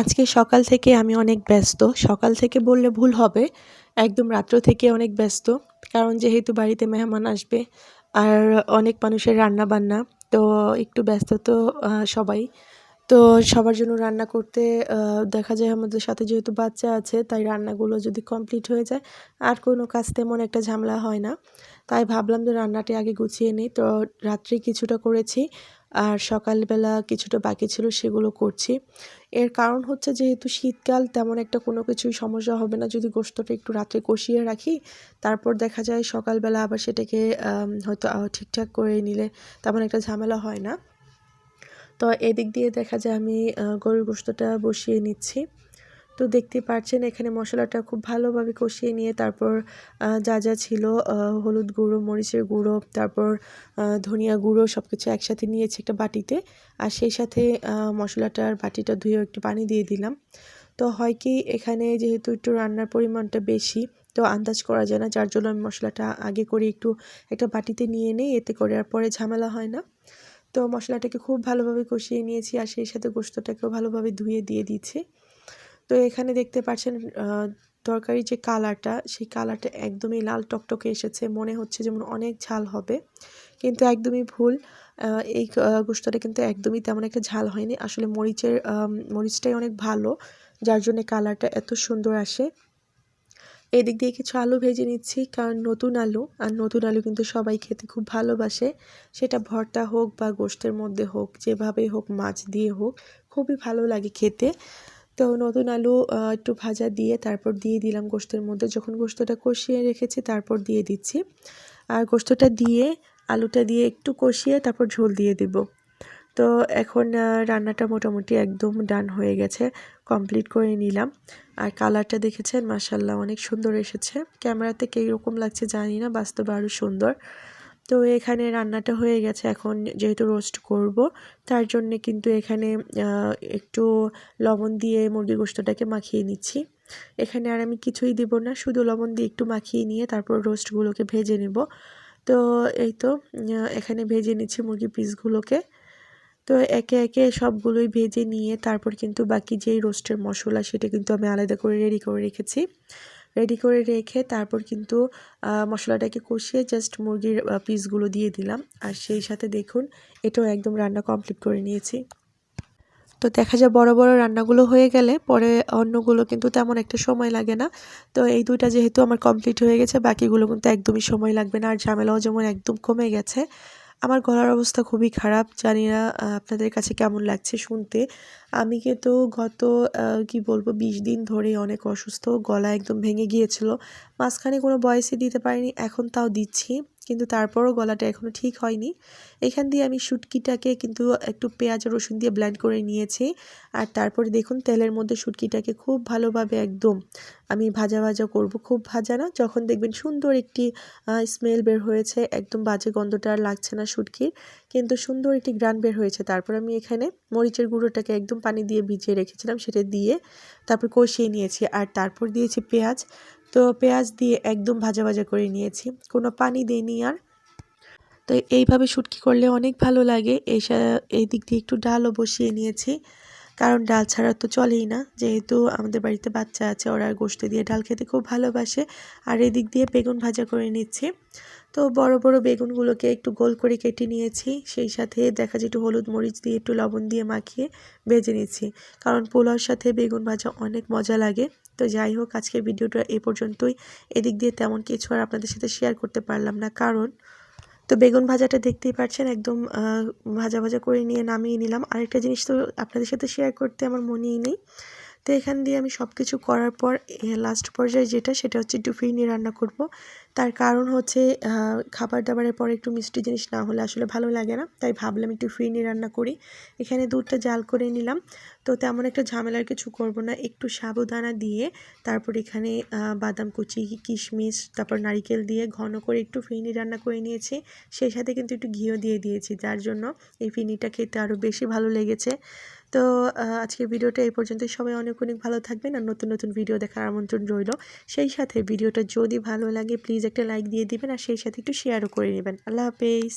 আজকে সকাল থেকে আমি অনেক ব্যস্ত। সকাল থেকে বললে ভুল হবে, একদম রাত্র থেকে অনেক ব্যস্ত, কারণ যেহেতু বাড়িতে মেহমান আসবে আর অনেক মানুষের রান্না বান্না তো একটু ব্যস্ত তো সবাই। তো সবার জন্য রান্না করতে দেখা যায় আমাদের সাথে যেহেতু বাচ্চা আছে, তাই রান্নাগুলো যদি কমপ্লিট হয়ে যায়, আর কোনো কাজ তেমন একটা ঝামেলা হয় না। তাই ভাবলাম যে রান্নাটি আগে গুছিয়ে নিই, তো রাত্রে কিছুটা করেছি। আর সকালবেলা কিছুটা বাকি ছিল সেগুলো করছি। এর কারণ হচ্ছে যেহেতু শীতকাল, তেমন একটা কোনো কিছুই সমস্যা হবে না। যদি গোস্তটা একটু রাত্রে কষিয়ে রাখি, তারপর দেখা যায় সকালবেলা আবার সেটাকে হয়তো ঠিকঠাক করে নিলে তেমন একটা ঝামেলা হয় না। তো এদিক দিয়ে দেখা যায় আমি গরুর গোস্তটা বসিয়ে নিচ্ছি। তো দেখতে পাচ্ছেন এখানে মশলাটা খুব ভালোভাবে কষিয়ে নিয়ে তারপর যা যা ছিল হলুদ গুঁড়ো, মরিচের গুঁড়ো, তারপর ধনিয়া গুঁড়ো সব কিছু একসাথে নিয়েছি একটা বাটিতে। আর সেই সাথে মশলাটার বাটিটা ধুয়ে একটু পানি দিয়ে দিলাম। তো হয় কি এখানে যেহেতু একটু রান্নার পরিমাণটা বেশি, তো আন্দাজ করা যায় না। যার জন্য আমি মশলাটা আগে করে একটু একটা বাটিতে নিয়ে নেই, এতে করে আর পরে ঝামেলা হয় না। তো মশলাটাকে খুব ভালোভাবে কষিয়ে নিয়েছি, আর সেই সাথে গোস্তটাকেও ভালোভাবে ধুয়ে দিয়ে দিচ্ছি। তো এখানে দেখতে পাচ্ছেন তরকারির যে কালারটা, সেই কালারটা একদমই লাল টকটকে এসেছে। মনে হচ্ছে যেমন অনেক ঝাল হবে, কিন্তু একদমই ভুল। এই গোস্তটা কিন্তু একদমই তেমন একটা ঝাল হয়নি। আসলে মরিচের মরিচটাই অনেক ভালো, যার জন্য কালারটা এত সুন্দর আসে। এদিক দিয়ে কিছু আলু ভেজে নিচ্ছি, কারণ নতুন আলু, আর নতুন আলু কিন্তু সবাই খেতে খুব ভালোবাসে। সেটা ভর্তা হোক বা গোশতের মধ্যে হোক, যেভাবেই হোক, মাছ দিয়ে হোক, খুবই ভালো লাগে খেতে। তো নতুন আলু একটু ভাজা দিয়ে তারপর দিয়ে দিলাম গোস্তের মধ্যে। যখন গোস্তটা কষিয়ে রেখেছি তারপর দিয়ে দিচ্ছি। আর গোস্তটা দিয়ে, আলুটা দিয়ে একটু কষিয়ে তারপর ঝোল দিয়ে দেব। তো এখন রান্নাটা মোটামুটি একদম ডান হয়ে গেছে, কমপ্লিট করে নিলাম। আর কালারটা দেখেছেন? মাসাল্লাহ অনেক সুন্দর এসেছে। ক্যামেরাতে কীরকম লাগছে জানি না, বাস্তবে আরও সুন্দর। তো এখানে রান্নাটা হয়ে গেছে, এখন যেহেতু রোস্ট করব, তার জন্যে কিন্তু এখানে একটু লবণ দিয়ে মুরগির গোস্তটাকে মাখিয়ে নিচ্ছি। এখানে আর আমি কিছুই দিব না, শুধু লবণ দিয়ে একটু মাখিয়ে নিয়ে তারপর রোস্টগুলোকে ভেজে নেব। তো এই তো এখানে ভেজে নিচ্ছি মুরগির পিসগুলোকে তো একে একে সবগুলোই ভেজে নিয়ে তারপর কিন্তু বাকি যেই রোস্টের মশলা, সেটা কিন্তু আমি আলাদা করে রেডি করে রেখেছি। রেডি করে রেখে তারপর কিন্তু মশলাটাকে কষিয়ে জাস্ট মুরগির পিসগুলো দিয়ে দিলাম। আর সেই সাথে দেখুন, এটাও একদম রান্না কমপ্লিট করে নিয়েছি। তো দেখা যায় বড় বড় রান্নাগুলো হয়ে গেলে পরে অন্যগুলো কিন্তু তেমন একটা সময় লাগে না। তো এই দুইটা যেহেতু আমার কমপ্লিট হয়ে গেছে, বাকিগুলো কিন্তু একদমই সময় লাগবে না। আর ঝামেলাও যেমন একদম কমে গেছে আমার গলার অবস্থা খুবই খারাপ, জানি না আপনাদের কাছে কেমন লাগছে শুনতে। আমি কিন্তু গত কি বলব, বিশ দিন ধরে অনেক অসুস্থ, গলা একদম ভেঙে গিয়েছিল। মাঝখানে কোনো বয়সে দিতে পারিনি, এখন তাও দিচ্ছি। কিন্তু তারপরও গলাটা এখনও ঠিক হয়নি। এখান দিয়ে আমি শুটকিটাকে কিন্তু একটু পেঁয়াজ রসুন দিয়ে ব্লেন্ড করে নিয়েছি। আর তারপরে দেখুন, তেলের মধ্যে শুটকিটাকে খুব ভালোভাবে একদম আমি ভাজা ভাজা করব। খুব ভাজা না, যখন দেখবেন সুন্দর একটি স্মেল বের হয়েছে, একদম বাজে গন্ধটা আর লাগছে না শুটকির, কিন্তু সুন্দর একটি গ্রান বের হয়েছে। তারপর আমি এখানে মরিচের গুঁড়োটাকে একদম পানি দিয়ে ভিজিয়ে রেখেছিলাম, সেটা দিয়ে তারপর কষিয়ে নিয়েছি। আর তারপর দিয়েছি পেঁয়াজ। তো পেঁয়াজ দিয়ে একদম ভাজা ভাজা করে নিয়েছি। কোনো পানি দিইনি আর। তো এইভাবে শুটকি করলে অনেক ভালো লাগে। এই এই দিক দিয়ে একটু ডালও বসিয়ে নিয়েছি। কারণ ডাল ছাড়া তো চলেই না। যেহেতু আমাদের বাড়িতে বাচ্চা আছে, ওরা গোশত দিয়ে ডাল খেতে খুব ভালোবাসে। আর এদিক দিয়ে বেগুন ভাজা করে নিচ্ছি। তো বড় বড় বেগুনগুলোকে একটু গোল করে কেটে নিয়েছি। সেই সাথে দেখা যায় একটু হলুদ মরিচ দিয়ে একটু লবণ দিয়ে মাখিয়ে ভেজে নিচ্ছি। কারণ পোলাওর সাথে বেগুন ভাজা অনেক মজা লাগে। তো যাই হোক, আজকের ভিডিওটা এ পর্যন্তই। এদিক দিয়ে তেমন কিছু আর আপনাদের সাথে শেয়ার করতে পারলাম না। কারণ, তো বেগুন ভাজাটা দেখতেই পাচ্ছেন একদম ভাজা ভাজা করে নিয়ে নামিয়ে নিলাম। আরেকটা জিনিস তো আপনাদের সাথে শেয়ার করতে আমার মনেই নেই। তো এখান দিয়ে আমি সব কিছু করার পর লাস্ট পর্যায়ে যেটা, সেটা হচ্ছে একটু ফিরনি রান্না করব। তার কারণ হচ্ছে খাবার দাবারের পর একটু মিষ্টি জিনিস না হলে আসলে ভালো লাগে না, তাই ভাবলাম একটু ফিরনি রান্না করি। এখানে দুধটা জাল করে নিলাম। তো তেমন একটা ঝামেলার কিছু করব না, একটু সাবুদানা দিয়ে, তারপর এখানে বাদাম কুচি, কিশমিশ, তারপর নারিকেল দিয়ে ঘন করে একটু ফিরনি রান্না করে নিয়েছি। সেই সাথে কিন্তু একটু ঘিও দিয়ে দিয়েছি, যার জন্য এই ফিরনিটা খেতে আরও বেশি ভালো লেগেছে। তো আজকের ভিডিওটা এই পর্যন্ত সবাই অনেক অনেক ভালো থাকবেন আর নতুন নতুন ভিডিও দেখার আমন্ত্রণ রইল। সেই সাথে ভিডিওটা যদি ভালো লাগে প্লিজ একটা লাইক দিয়ে দিবেন আর সেই সাথে একটু শেয়ারও করে নেবেন। আল্লাহ হাফেজ।